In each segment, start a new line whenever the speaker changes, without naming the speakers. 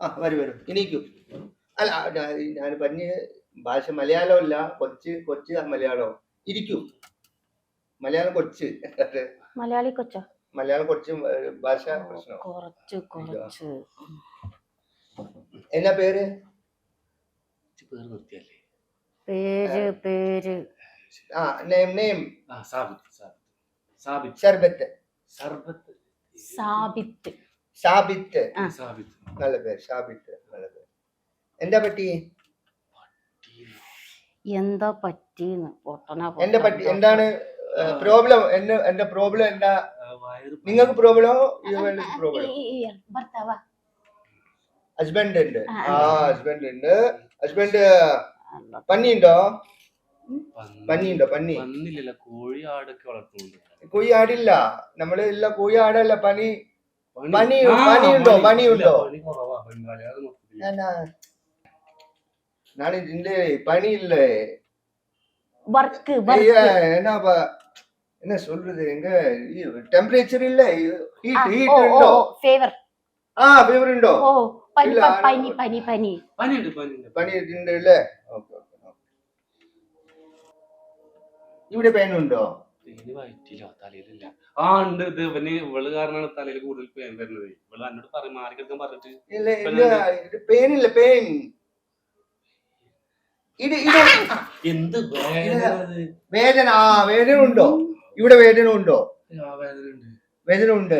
ആ വരും വരും. ഇനിക്കും. അല്ല ഞാൻ പറഞ്ഞ ഭാഷ മലയാളമല്ല കൊച്ച് കൊച്ച് മലയാളം? ഇരിക്കൂ. മലയാളം കൊച്ച്.
മലയാളി കൊച്ച?
മലയാളം കൊച്ച് ഭാഷ പ്രശ്നം
കുറച്ച് കുറച്ച്.
എന്നാ പേര്?
പേര്
പേര് പേര്.
ആ നെയിം നെയിം
ആ സാബിത്ത് സാബിത്ത്. സാബിത്ത്.
ഷർബത്ത്
സർബത്ത്
സാബിത്ത്.
ഷാബിത്ത്.
സാബിത്ത്
നല്ല പേര് ഷാബിത്ത് നല്ല പേര്. എന്താ പറ്റി?
എന്താ പറ്റിന്ന്? പൊട്ടനാ
എന്റെ പറ്റി? എന്താണ് പ്രോബ്ലം? എന്നെ എന്റെ പ്രോബ്ലം എന്താ? നിങ്ങൾക്ക് പ്രോബ്ലമോ? പ്രോബ്ലം. ഹസ്ബൻഡ് ഉണ്ട്
ആ,
ഹസ്ബൻഡ് ഉണ്ട് ഹസ്ബൻഡ് പന്നിയുണ്ടോ?
പന്നി-
പന്നിയുണ്ടോ? പന്നി?
കോഴി ആടൊക്കെ വളർത്തുന്നുണ്ട്.
കോഴി ആടില്ല നമ്മൾ ഇല്ല കോഴി ആടല്ല പനി പനി-
ആ,
പനിയുണ്ടോ?
പനി-
പനിയുണ്ടോ?
ഇല്ല, പനി കുറവാ ബംഗാളി അത് മൊത്തത്തില്.
நான் இந்த பனி இல்ல
വർക്ക്
ஐயா,
വർക്ക്
என்ன ப- என்ன சொல்றது எங்க டெம்பரேச்சர் இல்ல ஹீட் ஹீட்
ഓ
ഉണ്ടോ
ഫേവർ
ആ ഫീവർ ഉണ്ടോ
ഓ പനി
ഇല്ല,
പ-
ആ-
പനി പനി പനി
പനിയുണ്ട് പനിയുണ്ട്
പനി ഉണ്ട് അല്ലേ ഓക്കെ ഓക്കെ ഇവിടെ പെയിൻ ഉണ്ടോ
പേന് വയറ്റില്ല തലയിലില്ല. ആ ഉണ്ട് ഇത് ഇവന് ഇവൾ കാരണമാണ് തലയിൽ കൂടുതൽ പേൻ വരുന്നത്. ഇവൾ എന്നോട് പറയും മാറി കിടക്കാൻ പറഞ്ഞിട്ട്.
ഇല്ല പേൻ ഇത് ഇത്
എന്ത് വേദന
വേദന ആ വേദന ഉണ്ടോ ഇവിടെ വേദന ഉണ്ടോ
വേദന ഉണ്ട്.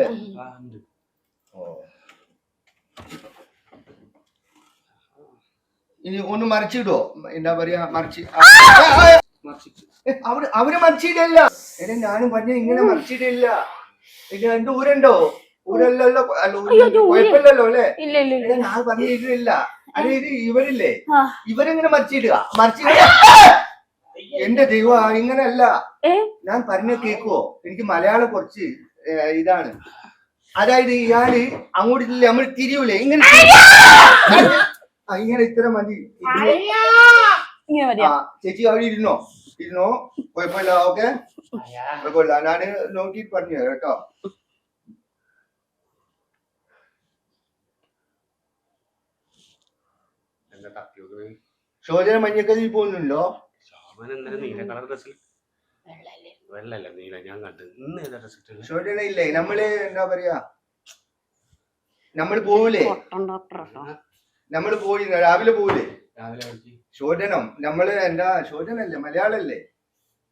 ഇനി ഒന്ന് മറിച്ചിടോ എന്താ പറയാ മറിച്ച്. അവർ അവർ മറിച്ചിടില്ല എടാ ഞാനും പറഞ്ഞ ഇങ്ങനെ മറിച്ചിട്ടില്ല. ഇത് എന്റെ ഊരുണ്ടോ? ഊരല്ലല്ലോ. കുഴപ്പമില്ലല്ലോ അല്ലേ? എടാ ഞാൻ പറഞ്ഞിട്ടില്ല. അല്ല ഇത് ഇവരില്ലേ. ഇവരെങ്ങനെ മറിച്ചിടുക. മറിച്ചിടുക. എന്റെ ദൈവം ഇങ്ങനെയല്ല? ഞാൻ പറഞ്ഞ കേക്കുവോ? എനിക്ക് മലയാളം കുറച്ച് ഇതാണ്. അതായത് ഇയാൾ അങ്ങോട്ട് നമ്മൾ തിരിയൂലേ? ഇങ്ങനെ ഇങ്ങനെ ഇത്ര മതി. ചേച്ചി അവിടെ ഇരുന്നോ? ഇരുന്നോ കുഴപ്പമില്ല ഓക്കെ കുഴപ്പമില്ല ഞാൻ നോക്കി പറഞ്ഞു തരാം കേട്ടോ ശോചന മഞ്ഞക്കതിൽ പോകുന്നുണ്ടോ
ശോഭന നീല കളർ ഡ്രസ്സിൽ വെള്ളല്ല നീല ഞാൻ കണ്ടു ഇന്ന് ഏതാ ഡ്രസ്
ശോചന ഇല്ലേ നമ്മൾ എന്താ പറയാ നമ്മൾ പോവില്ലേ നമ്മൾ പോയി രാവിലെ പോവില്ലേ
രാവിലെ
ശോചനം. നമ്മൾ എന്താ ശോചനല്ലേ മലയാളല്ലേ?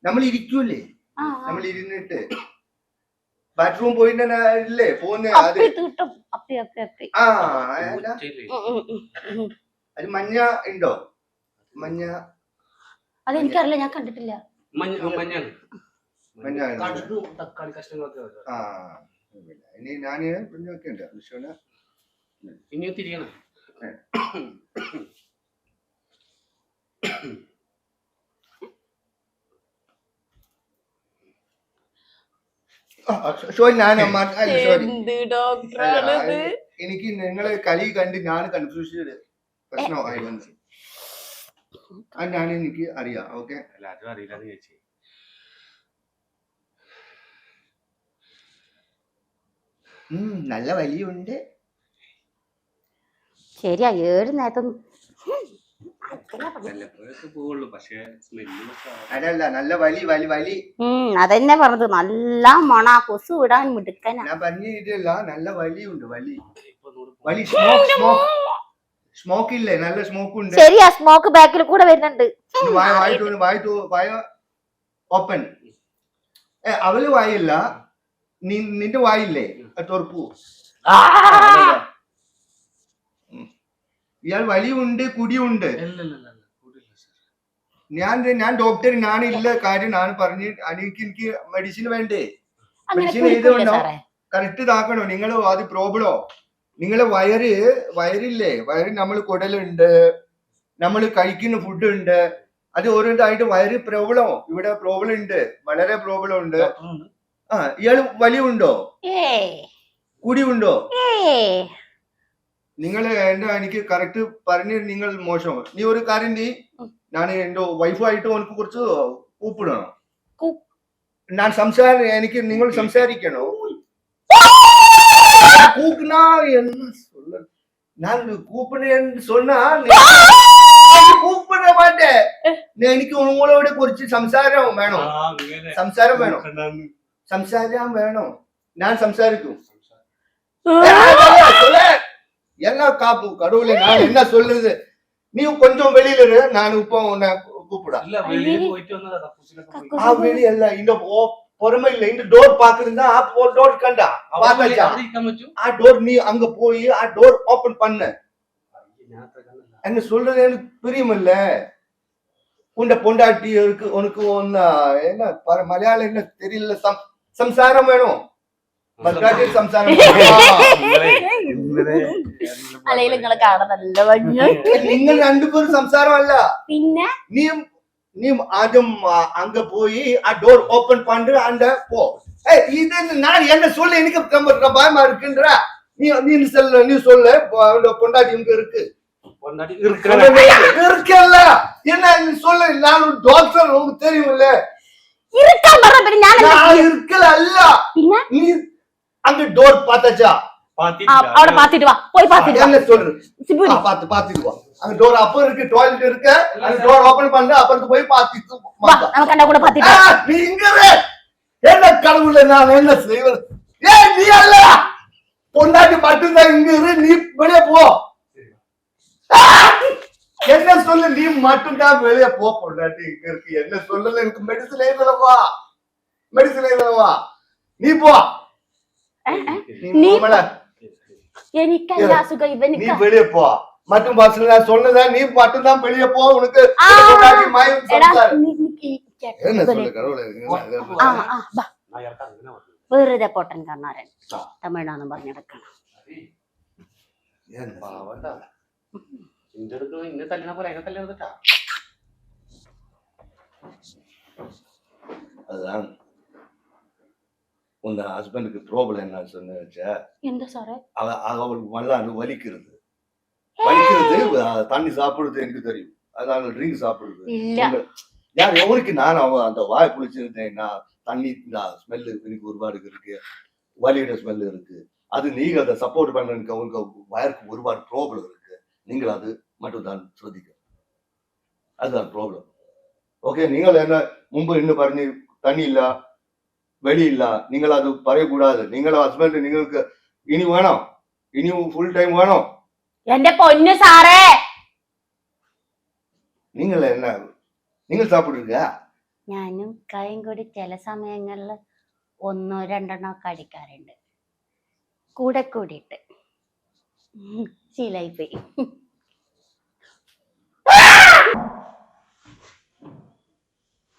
നമ്മൾ ഇരിക്കൂലേ
ആ, ആ.
നമ്മൾ ഇരുന്നിട്ട്. ബാത്റൂം പോയിട്ട് ഇല്ലേ പോന്നെ അത്. ആ. അത് മഞ്ഞ ഉണ്ടോ? മഞ്ഞ.
അതെനിക്കറിയില്ല ഞാൻ കണ്ടിട്ടില്ല.
ആ.
ഇനി ഞാൻ ഉണ്ട്.
ഇനി തിരിയണം.
സോറി ഞാൻ സോറി
എന്ത്
അല്ല,
ഡോക്ടറാണിത്
എനിക്ക് നിങ്ങളെ കലി കണ്ട് ഞാൻ കൺഫ്യൂഷൻ പ്രശ്നമായി വന്നു. അത് ഞാൻ എനിക്ക് അറിയാം ഓക്കെ
എല്ലാരും അറിയില്ലാതെ ചേച്ചി
നല്ല വലിയുണ്ട്.
ശരിയാ ഏഴ് നേരത്തും
നല്ല വലി വലി വലി.
അതന്നെ പറഞ്ഞത്. നല്ല മണ കൊസു വിടാൻ മിടുക്കനാ.
ഞാൻ നല്ല വലിയുണ്ട് വലി. വലി സ്മോക്ക് സ്മോക്ക് സ്മോക്ക് ഇല്ലേ? നല്ല സ്മോക്ക് ഉണ്ട്.
ശരിയാ സ്മോക്ക് ബാക്കിൽ കൂടെ വരുന്നുണ്ട്.
വായ വായ ഓപ്പൺ ഏ അവൾ വായില്ല. നിന്റെ വായില്ലേ? തുറപ്പു. ഉം. ഇയാൾ വലിയുണ്ട് കുടിയുണ്ട്. ഞാൻ ഞാൻ ഡോക്ടർ ഞാൻ ഇല്ല കാര്യം ഞാൻ പറഞ്ഞ് എനിക്ക് എനിക്ക് മെഡിസിൻ വേണ്ടേ? മെഡിസിൻ
എഴുതുകൊണ്ടോ
കറക്റ്റ് ഇതാക്കണോ? നിങ്ങൾ അത് പ്രോബ്ലോ നിങ്ങളെ വയറ് വയറില്ലേ? വയറ് നമ്മൾ കുടലുണ്ട് നമ്മൾ കഴിക്കുന്ന ഫുഡ് ഉണ്ട്. അത് ഓരോന്നായിട്ട് വയറ് പ്രോബ്ലം ഇവിടെ പ്രോബ്ലം ഉണ്ട്. വളരെ പ്രോബ്ലം ഉണ്ട്. ആ ഇയാൾ വലിയുണ്ടോ?
ഏ
കുടിയുണ്ടോ?
ഏ
നിങ്ങൾ എന്താ എനിക്ക് കറക്റ്റ് പറഞ്ഞ് നിങ്ങൾ മോശം നീ ഒരു കാര്യം നീ ഞാൻ എന്റെ വൈഫായിട്ട് ഉനക്ക് കുറച്ച് കൂപ്പിടണം
കൂ-
ഞാൻ സംസാര എനിക്ക് നിങ്ങൾ സംസാരിക്കണോ കൂക്കിനാ എന്ന് சொல்ல நான் கூப்பிடுறேன்னு சொன்னா நீ- நீ கூப்பிட மாட்டேன் நீ- എനിക്ക് ഉങ്ങളോട് കുറച്ച് സംസാരം
ആ,
വേണം
അങ്ങനെ.
സംസാരം വേണം
നോക്കണ്ടാന്ന്.
സംസാരം വേണം ഞാൻ സംസാരിക്കും
സംസാരം.
சொல்லு. என்ன காப்பு? கடவுளே நான் என்ன சொல்லுது? நீ கொஞ்சம் வெளியில இரு நான் இப்போ உன்னை கூப்பிடா வெளியே இல்ல இந்த பொறுமை இல்ல இந்த
டோர் பாக்குறதா
ஆ
டோர் கண்டா? பாத்தாச்சா
ஆ டோர் நீ அங்க போய் ஆ டோர் ஓபன் பண்ணு. என்ன சொல்றது எனக்கு பிரியம் இல்ல உண்ட பொண்டாட்டி இருக்கு உனக்கு ஒன்னு என்ன மலையாளம் என்ன தெரியல சம்சாரம் வேணும். വേണോ മലയാളത്തിൽ സംസാരം
ഇന്നലെ- ഇന്നലെ
അല്ലെങ്കിൽ നിങ്ങളെ കാണാൻ നല്ല ഭംഗി
നിങ്ങൾ രണ്ടുപേരും സംസാരമല്ല
പിന്നെ
നീ നീ ആദ്യം ആ, അങ്ക പോയി ആ ഡോർ ഓപ്പൺ പണ്ട് അണ്ട പോ ஏய், இது என்ன, நான் என்ன சொல்ல எனக்கு ரொம்ப ரொம்ப பயமா இருக்குன்ற நீ நீ சொல்ல நீ சொல்லு பொ- பொண்டாட்டி இங்க இருக்கு
പൊണ്ടാട്ടി ഇറുക്കനെ.
இருக்கல்ல என்ன நீ சொல்லு நான் ஒரு டாக்டர் உங்களுக்கு தெரியும்ல
ഇരിക്കാൻ പറഞ്ഞ പിന്നെ ഞാൻ എന്താ
நான் இருக்கல அல்ல
പിന്നെ
நீ அங்க டோர் பார்த்தாச்சா?
அவட பாத்துட்டு
வா. போய்
பாத்துட்டு
சொல்றேன் பாத்து பாத்துட்டு வா. அங்க டோர் அப்ப இருக்கு டாய்லெட் இருக்கு. அந்த டோர் ஓபன் பண்ணு அப்புறம் போய்
பாத்துட்டு
வா
நம்ம கண்ணா கூட
பாத்துட்டு நீ இங்க என்ன கடவுளே நான் என்ன செய்வேன் ஏ நீ அல்ல. பொண்டாட்டி மட்டும்தான் இங்க இரு. நீ வெளியே போ. என்ன சொல்லு? நீ மட்டும்தான் வெளியே போ பொண்டாட்டி. இங்க இருக்கு. என்ன சொல்லல? எனக்கு மெடிசன் எழுதலவா? மெடிசன் எழுதலவா? நீ போ.
എനിക്കല്ല അസുഖം
நீ
ഇവനിക്ക
வெளியே போ மட்டும் பாசல நான் சொன்னதா நீ மட்டும்தான் வெளியே போ உனக்கு
ஆ,
பொண்டாட்டி மயம்
എടാ
സംസാരം.
നീ- നീ ഈ ചേട്ടൻ
என்ன
ഇവനെ-
சொல்லு கடவுளே
ആ ആ വാ
അയാൾക്ക് അങ്ങനെ പറഞ്ഞു.
വെറുതെ പൊട്ടൻ കാണാരൻ
ആ.
തമിഴ്നാന്നും പറഞ്ഞെടുക്കണം
என்ன உன் ஹஸ்பண்டுக்கு ப்ராப்ளம் என்ன
சொன்னச்சா
எந்த சார? அவளுக்கு மல்லாண்டு வலிக்கிறது. வலிக்கிறது தண்ணி சாப்பிடுறது எனக்கு தெரியும். அதனால ட்ரிங்க் சாப்பிடுறது. யார் எவருக்கு நான் அவன் அந்த வாய் புளிச்சிருந்தேன் நான் தண்ணி ஸ்மெல் இருக்கு எனக்கு ஒருபாடு இருக்கு. வலியோட ஸ்மெல் இருக்கு. அது நீங்க அதை சப்போர்ட் பண்ணுறதுக்கு அவங்களுக்கு வயருக்கு ஒருபாடு ப்ராப்ளம் இருக்கு. நீங்கள் அது மட்டும் தான் ஸ்ரதிக்க அதுதான் ப்ராப்ளம் ஓகே நீங்கள் என்ன முன்பு இன்னும் பண்ணி தண்ணி இல்லை വെളിയില്ല. നിങ്ങൾ അത് പറയக்கூடாது നിങ്ങളെ ഹസ്ബൻഡ് നിങ്ങൾക്ക് ഇനി വേണോ? ഇനി ഫുൾ ടൈം വേണോ?
എന്റെ പൊന്നു സാറേ.
നിങ്ങൾ എന്നാ നിങ്ങൾ സാപ്പിട്ടിരിക്കുക
ഞാനും കൈയും കൂടി ചില സമയങ്ങളിൽ ഒന്നോ രണ്ടെണ്ണോ ഒക്കെ അടിക്കാറുണ്ട്. കൂടെ കൂടിയിട്ട്. ശീലായിപ്പോയി.